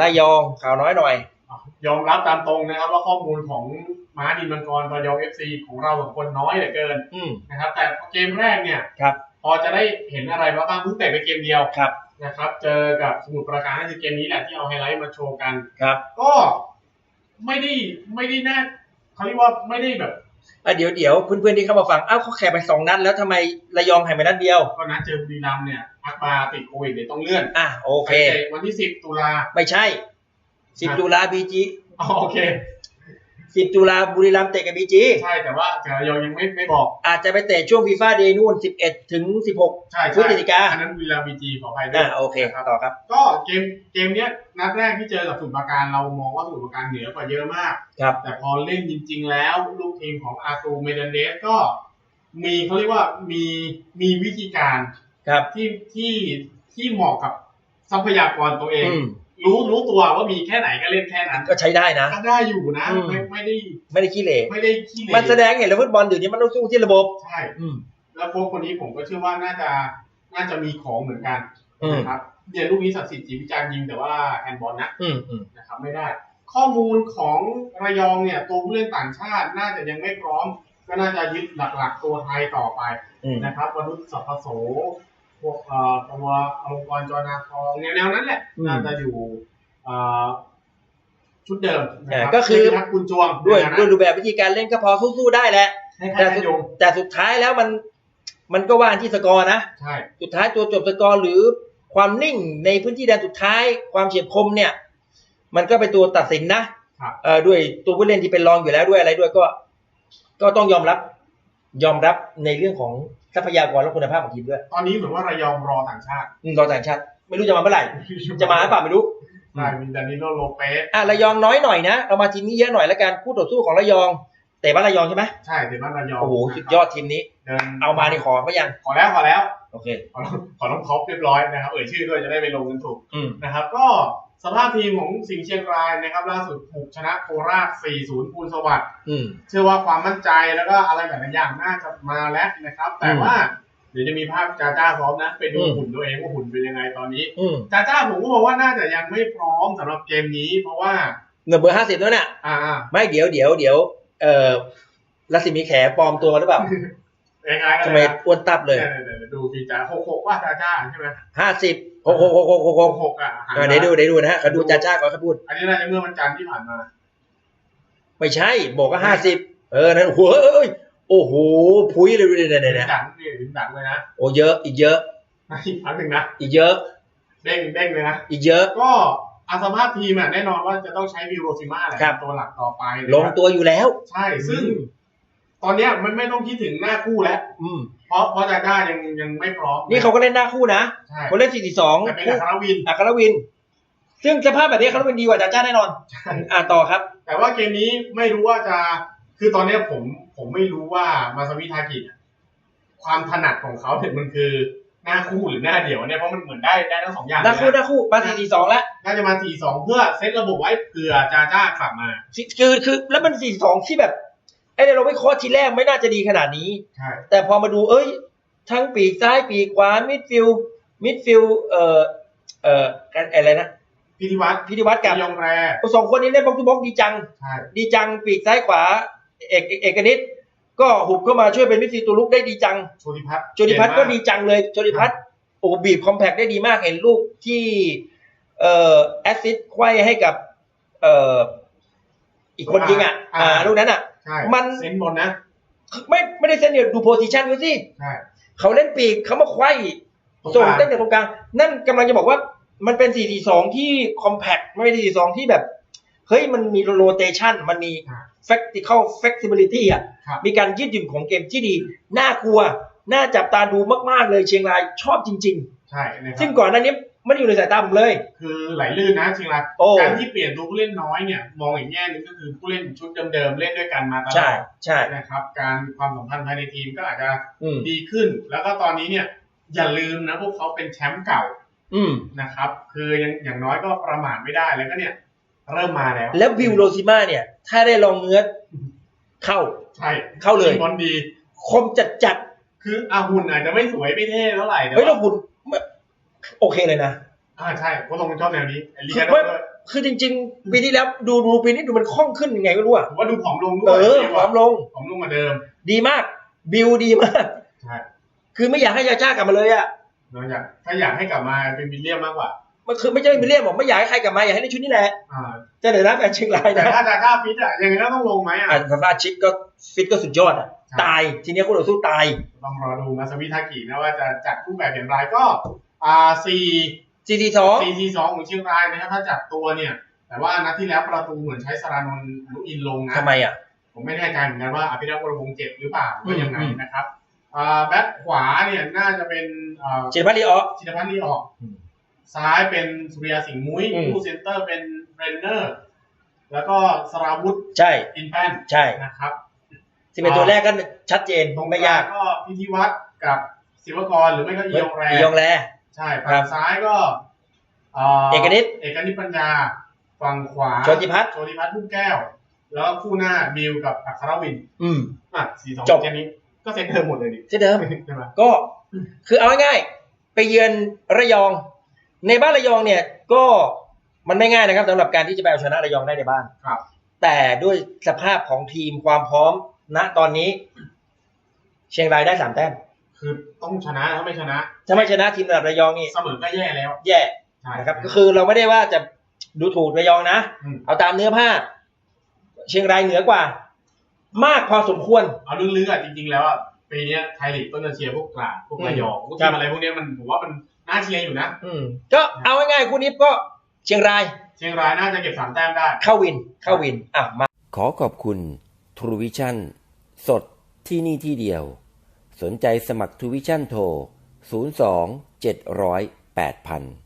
ระยองข่าวน้อยหน่อย ยอมรับตามตรงนะครับ ว่าข้อมูลของม้าดินมังกรระยองเอฟซีของเราสองคนน้อยเหลือเกินอืมนะครับ แต่เกมแรกเนี่ยครับ พอจะได้เห็นอะไรมาบ้างเพิ่งเตะไปเกมเดียวครับนะครับ เจอกับสมุทรปราการนั่นคือเกมนี้แหละที่เอาไฮไลท์มาโชว์กัน ครับ ก็ไม่ได้ไม่ได้น่าเขาเรียกว่าไม่ได้แบบ อะเดี๋ยวเดี๋ยวเพื่อนๆที่เข้ามาฟังอ้าวเขาแข่งไปสองนัดแล้วทำไมระยองแข่งไปนัดเดียว ก็นัดเจอบุรีรัมย์เนี่ยพักมาติดโควิดเลยต้องเลื่อนอะโอเค ไปตะวันที่สิบตุลาไม่ใช่สิบอะตุลาบีจีอ๋อโอเค สิบตุลาบุรีรัมย์เตะกับบีจีใช่แต่ว่าแต่ระยองยังไม่ไม่บอก อาจจะไปเตะช่วงฟีฟ่าเดย์นู่นสิบเอ็ดถึงสิบหกใช่พฤใช่ศจิกาอันนั้นบุรีรัมย์บีจีขออภัยด้วอะยโอเคครับต่อครับ ก็เกมเกมเนี้ยนัดแรกที่เจอกับสมุทรปราการเรามองว่าสมุทรปราการเหนือกว่าเยอะมากครับแต่พอเล่นจริง ๆ แล้วลูกทีมของอาตูเมเดนเดสก็มีเขาเรียกว่ามีมีวิธีการครับที่ที่ที่เหมาะกับทรัพยากรตัวเองอืม รู้รู้ตัวว่ามีแค่ไหนก็เล่นแค่นั้นก็ใช้ได้นะ ก็ได้อยู่นะอืมไม่ไม่ได้ไม่ได้ขี้เหร่ไม่ได้ขี้เหร่มันแสดงเห็นแล้วฟุตบอลเดี๋ยวนี้มันต้องสู้ที่ระบบใช่อืมแล้วโค้ชคนนี้ผมก็เชื่อว่าน่าจะน่าจะมีของเหมือนกันอืมนะครับเดี๋ยวลูกนี้ศักดิ์สิทธิ์ศรีวิจารณ์ยิงแต่ว่าแฮนด์บอลนะอืมอืมนะครับไม่ได้ ข้อมูลของระยองเนี่ยตัวผู้เล่นต่างชาติน่าจะยังไม่พร้อม ก็น่าจะยึดหลักๆตัวไทยต่อไปอืมนะครับวรุษสัพพโสพ วกเอ่อตัวอลงกรณ์จอนาทองแนวๆนั้นแหละอืมน่าจะอยู่เอ่อชุดเดิมนะครัอ่าก็คือ ทักคุณจวงด้วยนะด้วยรูปแบบวิธีการเล่นก็พอสู้ๆได้แหละ ให้แต่ให้สุดยงแต่สุดท้ายแล้วมันมันก็ว่างที่สกอร์นะ ใช่ สุดท้ายตัวจบสกอร์หรือความนิ่งในพื้นที่แดนสุดท้าย ความเฉียบคมเนี่ย มันก็เป็นตัวตัดสินนะครับ เอ่อด้วยตัวผู้เล่นที่เป็นรองอยู่แล้วด้วยอะไรด้วยก็ ก็ต้องยอมรับ ยอมรับในเรื่องของ ทรัพยากรและคุณภาพของทีมด้วย ตอนนี้เหมือนว่าระยองรอต่างชาติอืมรอต่างชาติ ไม่รู้จะมาเมื่อไหร่ จะมาหรือเปล่าไม่รู้ใช่มีดานิโลโลเปสอะระยองน้อยหน่อยนะ เรามาทีมนี้เยอะหน่อยแล้วกันคู่ต่อสู้ของระยองแต่บ้านระยองใช่ไหมใช่เดี๋ยวบ้านระยองโอ้โหสุดยอดทีมนี้เดินเอามาในขอเขายังขอแล้วขอแล้วโอเคขอน้องขอน้องท็อปเรียบร้อยนะครับเอ่ยชื่อด้วยจะได้ไปลงกันถูกอืมนะครับ ก็ สภาพทีมของสิงห์เชียงรายนะครับ ล่าสุดถูกชนะโคราช 4-0คูณสวัสดิ์อืมเชื่อว่าความมั่นใจแล้วก็อะไรหลายๆอย่างน่าจะมาแล้วนะครับ แต่อืมว่าเดี๋ยวจะมีภาพจ้าจ้าซ้อมนะ ไปดูอืมหุ่นตัวเองว่าหุ่นเป็นยังไงตอนนี้อืมจ้าจ้าผมก็มองว่าน่าจะยังไม่พร้อมสำหรับเกมนี้ เพราะว่าเงินเบอร์ห้าสิบแล้วน่ะอ่าอ่าไม่เดี๋ยวเดี๋ยวเดี๋ยวเอ่อรัศมีแขปลอมตัวมาหรือเปล่าคล้ายๆกันทำเลไมยนะอ้วนตับเลยเนี่ยๆๆ ดูพี่จ้าหกหกว่าจ้าจ้าใช่ไหมห้าสิบหกหกหกหกหกหหกกหกอะหันอ่ามาเดี๋ยวดูเดี๋ยวดูนะฮะเขาดูจ้าจ้าก่อนเขาพูด อันนี้น่าจะเมื่อวันจันทร์ที่ผ่านมา ไม่ใช่ บอกว่าห้าสิบเออนั่นโอ้โหเอ้ยโอ้โหพุ้ยเลยเนี่ยเนี่ยถึเนี่ยงดังนี่ถึงดังเลยนะโอ้เยอะอีกเยอะอีกพักหนึ่งนะอีกเยอะเด้งเด้งเลยนะอีกเยอะก็อาสภาพทีมอะแน่นอนว่าจะต้องใช้วิวโรซิม่าแหละครับเป็นตัวหลักต่อไปนะครับลงตัวอยู่แล้ว ใช่ซึ่ง ตอนเนี้ยมันไม่ต้องคิดถึงหน้าคู่แล้ว อืม เพราะเพราะจาด้ายังยังไม่พร้อมนี่เขาก็เล่นหน้าคู่นะใช่เขาเล่นสี่สี่สองแต่เป็นคู่อัครวิน อัครวิน ซึ่งสภาพแบบนี้อัครวินดีกว่าจ้าจ้าแน่นอนใช่อ่าต่อครับ แต่ว่าเกมนี้ไม่รู้ว่าจะ คือตอนเนี้ยผมผมไม่รู้ว่ามาซามิทากิอะความถนัดของเขาเนี่ยมันคือหน้าคู่หรือหน้าเดี่ยวเนี่ยเพราะมันเหมือนได้ได้ทั้งสองอย่างหน้าคู่หเลยนะน้าคู่มาสี่สี่สองแล้วน่าจะมาสี่สองเพื่อเซตระบบไว้เผื่อจาจ้ากลับมา คือคือแล้วมันสี่สองที่แบบ ไอ้เนี่ยเราไม่คอทีแรกไม่น่าจะดีขนาดนี้ ใช่ แต่พอมาดูเอ้ย ทั้งปีกซ้ายปีกขวามิดฟิลด์มิดฟิลด์เอ่อเอ่ออะไรนะพิธีวัฒน์พิธีวัตรกับยองแรสองคนนี้เล่นบล็อกทูบล็อกดีจัง ใช่ ดีจังปีกซ้ายขวา เอกเอกเอกนิดก็หุบเข้ามาช่วยเป็นมิดฟิลด์ตัวลุกได้ดีจังโชติพัฒน์โจดิพัทก็เก่งมากดีจังเลยโจดิพัทโอ้บีบคอมแพคได้ดีมากเห็นลูกที่เอ่อแอสซิสต์ไขว้ให้กับเอ่ออีกคนยิงอะ อ่า ลูกนั้นอะ ใช่มันเซนบนนะ ไม่ไม่ได้เส้นเดียวดูโพซิชันเขาสิใช่เขาเล่นปีกเขามาไขว้ตรงส่งกลางตั้งแต่ตรงกลางนั่นกำลังจะบอกว่ามันเป็น 4-4-2 ที่คอมแพคไม่ใช่ 4-4-2 ที่แบบ เฮ้ย มันมีโรเตชันมันมีอ่า practical flexibility อะครับมีการยืดหยุ่นของเกมที่ดี น่ากลัว น่าจับตาดูมาก ๆ เลยเชียงรายชอบจริงใช่นะคๆรัซึ่งบก่อนหน้านี้ ไม่ได้อยู่ในสายตาผมเลย คือไหลลื่นนะจริงละโอ้ การที่เปลี่ยนตัวผู้เล่นน้อยเนี่ยมองอีกแง่หนึงก็คือผู้เล่นชุดเดิมๆเล่นด้วยกันมาตลใช่อดใช่ นะครับ การความสัมพันธ์ภายในทีมก็อาจจะอืมดีขึ้น แล้วก็ตอนนี้เนี่ยอย่าลืมนะพวกเขาเป็นแชมป์เก่าอืมนะครับ คือยังอย่างน้อยก็ประมาทไม่ได้แล้วก็เนี่ย เริ่มมาแล้วแล้ววิวโรซิมาเนี่ย ถ้าได้ลองเงื้อเข้า ใช่เข้าเลยบอลดี คมจัดจัดคืออาหุ่นอาจจะไม่สวยไม่เท่เท่าไหร่ๆแต่เฮ้ยเราว่าหุ่น โอเคเลยนะอ่าใช่เพราะตรงชอบแนวนี้ไอ้ลีกาโดไม่ด้วยคือจริง ๆ ปีที่แล้วดูดูปีนี้ดูมันคล่องขึ้นยังไงไม่รู้อะผมว่าดูผอมลงด้เอวยอผอมลงผอมลงกว่าเดิม ดีมาก บิวดีมากใช่คือไม่อยากให้ยาจ้ากลับมาเลยอะนอกจากถ้าอยากให้กลับมาเป็นวิลเลียมมากกว่ามันคือไม่ใช่เป็นเรียกบอกไม่อยากให้ใครกลับมาอยากให้ในชุดนี้แหละอ่าจะเดี๋ยวนะแฟนเชียงรายแต่นะถ้าจะค่าฟิตอะยังไงก็ต้องลงไหมอะอ่าสำหรับชิคก็ฟิตก็สุดยอดอะใช่ตายทีเนี้ยคู่ต่อสู้ตายต้องรอดูมาสวิทากินะว่าจะจัดรูปแบบอย่างไรก็ อ่าสี่ซีทีสองสี่ทีสองของเชียงรายนะครับถ้าจัดตัวเนี่ย แต่ว่านัดที่แล้วประตูเหมือนใช้สรานนท์อนุอินทร์ลงนะทำไมอะ ผมไม่แน่ใจเหมือนกันว่าอภิรักษ์วรวงศ์เจ็บหรือเปล่าหรือยังไงอืมนะครับอ่าแบ็คขวาเนี่ยน่าจะเป็นอ่าจิรพัฒน์ลีออชินพัฒน์ลีออกอืมซ้ายเป็นสุริยาสิงห์มุ้ยอืมผู้เซนเตอร์เป็นเบรนเนอร์ แล้วก็สราวุธใช่อินแป้นใช่นะครับสิเป็นตัวแรกก็ชัดเจนตรงไม่ยากก็พิธีวัตรกับศิวกรหรือไม่ก็อียองแรอียองแล ใช่ครัฝั่บงซ้ายก็เอ่อเอกนิตเอกนิตปัญญา ฝั่งขวาโชติพัฒน์โชติพัฒน์ลูกแก้ว แล้วก็คู่หน้าบิวกับอัครวิน อืมอะสี่สองจบเจนนี้ ก็เซ็นเดิมหมดเลยดิเช่นเดิมใช่ไหมก็คือเอาง่ายๆไปเยือนระยอง ในบ้านระยองเนี่ย ก็มันไม่ง่ายนะครับสำหรับการที่จะไปเอาชนะระยองได้ในบ้านครับ แต่ด้วยสภาพของทีมความพร้อมณตอนนี้ เชียงรายได้สามแต้ม คือต้องชนะถ้าไม่ชนะถ้าไม่ชนะทีมระดับระยองนี่เสมอก็แย่แล้ว แย่ใช่นะครับก็คือเราไม่ได้ว่าจะดูถูกระยองนะมเอาตามเนื้อผ้า เชียงรายเหนือกว่า มากพอสมควรเอาลึกๆอะจริงๆ แล้วอะปีเนี้ยไทยลีกต้นจะเชียร์พวกกลาดพวกระยองพวกครัทีบมอะไรพวกเนี้ยมันผมว่ามันน่าเชียร์อยู่นะอืมก็เอาง่ายๆคู่นี้ก็เชียงราย เชียงรายน่าจะเก็บสามแต้มได้ เข้าวินเข้าวินอะมาขอขอบคุณทรูวิชั่นสดที่นี่ที่เดียว สนใจสมัครทูวิชั่นโทร 02 700 8000